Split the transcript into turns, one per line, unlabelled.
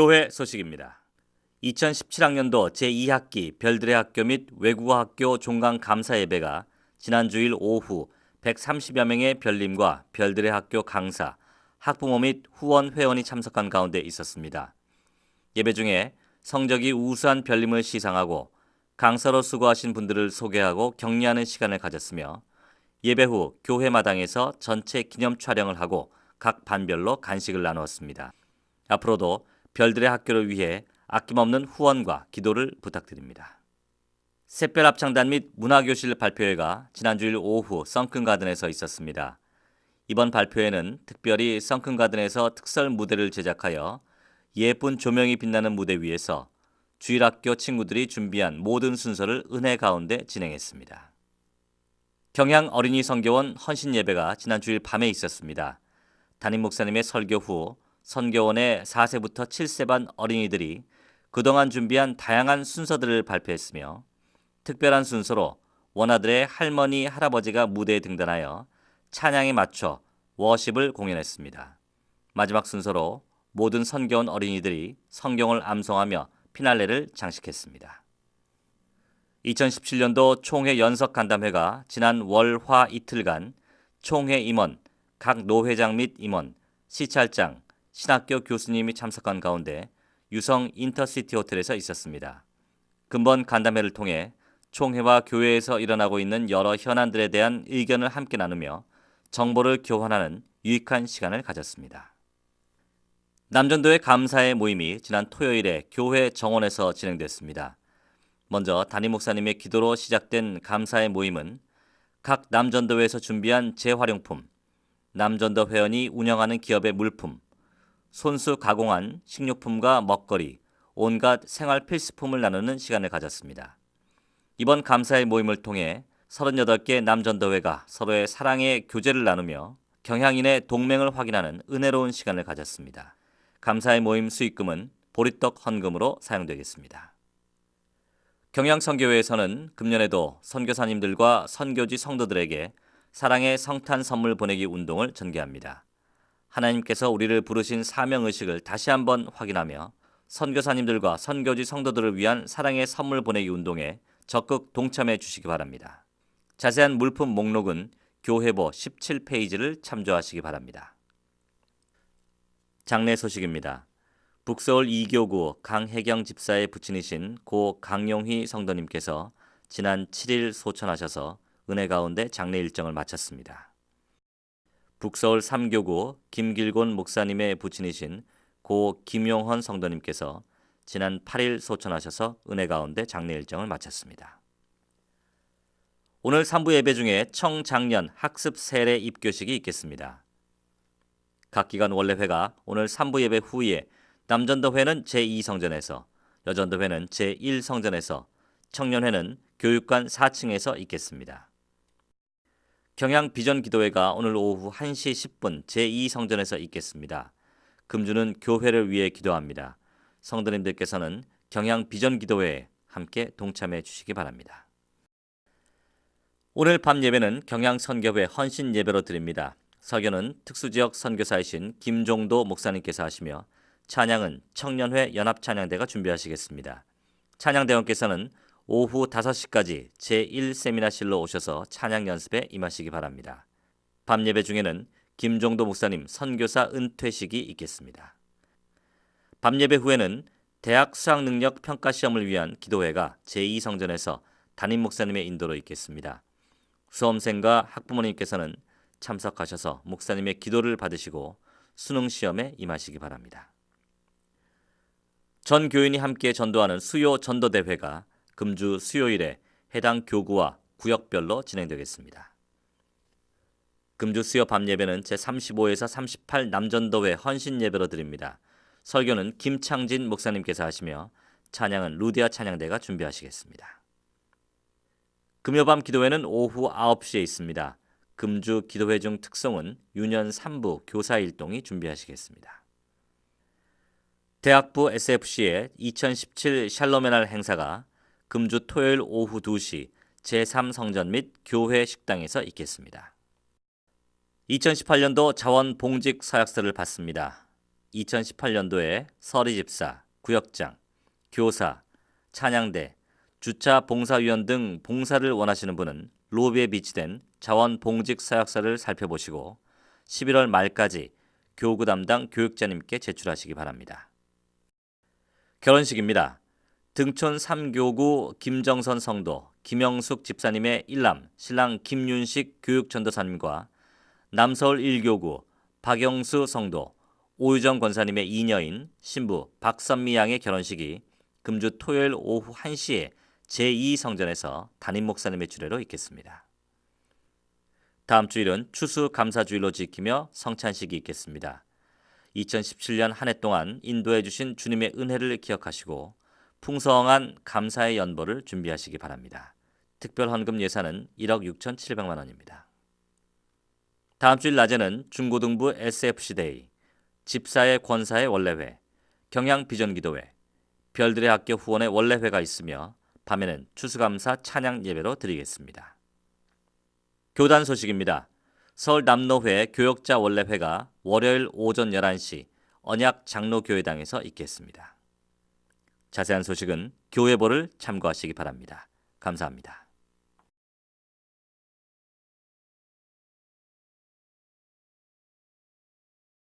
교회 소식입니다. 2017학년도 제2학기 별들의 학교 및 외국어 학교 종강 감사 예배가 지난 주일 오후 130여 명의 별님과 별들의 학교 강사, 학부모 및 후원 회원이 참석한 가운데 있었습니다. 예배 중에 성적이 우수한 별님을 시상하고 강사로 수고하신 분들을 소개하고 격려하는 시간을 가졌으며 예배 후 교회 마당에서 전체 기념 촬영을 하고 각 반별로 간식을 나누었습니다. 앞으로도 별들의 학교를 위해 아낌없는 후원과 기도를 부탁드립니다. 샛별 합창단 및 문화교실 발표회가 지난 주일 오후 썬큰가든에서 있었습니다. 이번 발표회는 특별히 썬큰가든에서 특설 무대를 제작하여 예쁜 조명이 빛나는 무대 위에서 주일학교 친구들이 준비한 모든 순서를 은혜 가운데 진행했습니다. 경향 어린이 성교원 헌신 예배가 지난 주일 밤에 있었습니다. 담임 목사님의 설교 후 선교원의 4세부터 7세 반 어린이들이 그동안 준비한 다양한 순서들을 발표했으며 특별한 순서로 원아들의 할머니, 할아버지가 무대에 등단하여 찬양에 맞춰 워십을 공연했습니다. 마지막 순서로 모든 선교원 어린이들이 성경을 암송하며 피날레를 장식했습니다. 2017년도 총회 연석 간담회가 지난 월, 화 이틀간 총회 임원, 각 노회장 및 임원, 시찰장, 신학교 교수님이 참석한 가운데 유성 인터시티 호텔에서 있었습니다. 근본 간담회를 통해 총회와 교회에서 일어나고 있는 여러 현안들에 대한 의견을 함께 나누며 정보를 교환하는 유익한 시간을 가졌습니다. 남전도의 감사의 모임이 지난 토요일에 교회 정원에서 진행됐습니다. 먼저 담임 목사님의 기도로 시작된 감사의 모임은 각 남전도회에서 준비한 재활용품, 남전도 회원이 운영하는 기업의 물품, 손수 가공한 식료품과 먹거리, 온갖 생활 필수품을 나누는 시간을 가졌습니다. 이번 감사의 모임을 통해 38개 남전도회가 서로의 사랑의 교제를 나누며 경향인의 동맹을 확인하는 은혜로운 시간을 가졌습니다. 감사의 모임 수익금은 보리떡 헌금으로 사용되겠습니다. 경양선교회에서는 금년에도 선교사님들과 선교지 성도들에게 사랑의 성탄 선물 보내기 운동을 전개합니다. 하나님께서 우리를 부르신 사명 의식을 다시 한번 확인하며 선교사님들과 선교지 성도들을 위한 사랑의 선물 보내기 운동에 적극 동참해 주시기 바랍니다. 자세한 물품 목록은 교회보 17페이지를 참조하시기 바랍니다. 장례 소식입니다. 북서울 이교구 강혜경 집사의 부친이신 고 강용희 성도님께서 지난 7일 소천하셔서 은혜 가운데 장례 일정을 마쳤습니다. 북서울 3교구 김길곤 목사님의 부친이신 고 김용헌 성도님께서 지난 8일 소천하셔서 은혜 가운데 장례 일정을 마쳤습니다. 오늘 3부 예배 중에 청장년 학습 세례 입교식이 있겠습니다. 각 기관 원래회가 오늘 3부 예배 후에 남전도회는 제2성전에서, 여전도회는 제1성전에서, 청년회는 교육관 4층에서 있겠습니다. 경양 비전 기도회가 오늘 오후 1시 10분 제2성전에서 있겠습니다. 금주는 교회를 위해 기도합니다. 성도님들께서는 경양 비전 기도회에 함께 동참해 주시기 바랍니다. 오늘 밤 예배는 경양 선교회 헌신 예배로 드립니다. 설교는 특수지역 선교사이신 김종도 목사님께서 하시며 찬양은 청년회 연합 찬양대가 준비하시겠습니다. 찬양대원께서는 오후 5시까지 제1세미나실로 오셔서 찬양 연습에 임하시기 바랍니다. 밤 예배 중에는 김종도 목사님 선교사 은퇴식이 있겠습니다. 밤 예배 후에는 대학 수학 능력 평가 시험을 위한 기도회가 제2성전에서 담임 목사님의 인도로 있겠습니다. 수험생과 학부모님께서는 참석하셔서 목사님의 기도를 받으시고 수능 시험에 임하시기 바랍니다. 전 교인이 함께 전도하는 수요 전도 대회가 금주 수요일에 해당 교구와 구역별로 진행되겠습니다. 금주 수요 밤 예배는 제35에서 38 남전도회 헌신 예배로 드립니다. 설교는 김창진 목사님께서 하시며 찬양은 루디아 찬양대가 준비하시겠습니다. 금요 밤 기도회는 오후 9시에 있습니다. 금주 기도회 중 특성은 유년 3부 교사 일동이 준비하시겠습니다. 대학부 SFC의 2017 샬롬의 행사가 금주 토요일 오후 2시 제3성전 및 교회 식당에서 있겠습니다. 2018년도 자원 봉직 서약서를 받습니다. 2018년도에 서리집사, 구역장, 교사, 찬양대, 주차 봉사위원 등 봉사를 원하시는 분은 로비에 비치된 자원봉직 사역서를 살펴보시고 11월 말까지 교구 담당 교육자님께 제출하시기 바랍니다. 결혼식입니다. 등촌 3교구 김정선 성도 김영숙 집사님의 일남 신랑 김윤식 교육전도사님과 남서울 1교구 박영수 성도 오유정 권사님의 이녀인 신부 박선미 양의 결혼식이 금주 토요일 오후 1시에 제2성전에서 담임 목사님의 주례로 있겠습니다. 다음 주일은 추수 감사주일로 지키며 성찬식이 있겠습니다. 2017년 한 해 동안 인도해 주신 주님의 은혜를 기억하시고 풍성한 감사의 연보를 준비하시기 바랍니다. 특별 헌금 예산은 1억 6,700만 원입니다. 다음 주일 낮에는 중고등부 SFC 데이, 집사의 권사의 원래회, 경양 비전기도회, 별들의 학교 후원의 원래회가 있으며 밤에는 추수감사 찬양 예배로 드리겠습니다. 교단 소식입니다. 서울 남로회 교역자 원래회가 월요일 오전 11시 언약 장로교회당에서 있겠습니다. 자세한 소식은 교회보를 참고하시기 바랍니다. 감사합니다.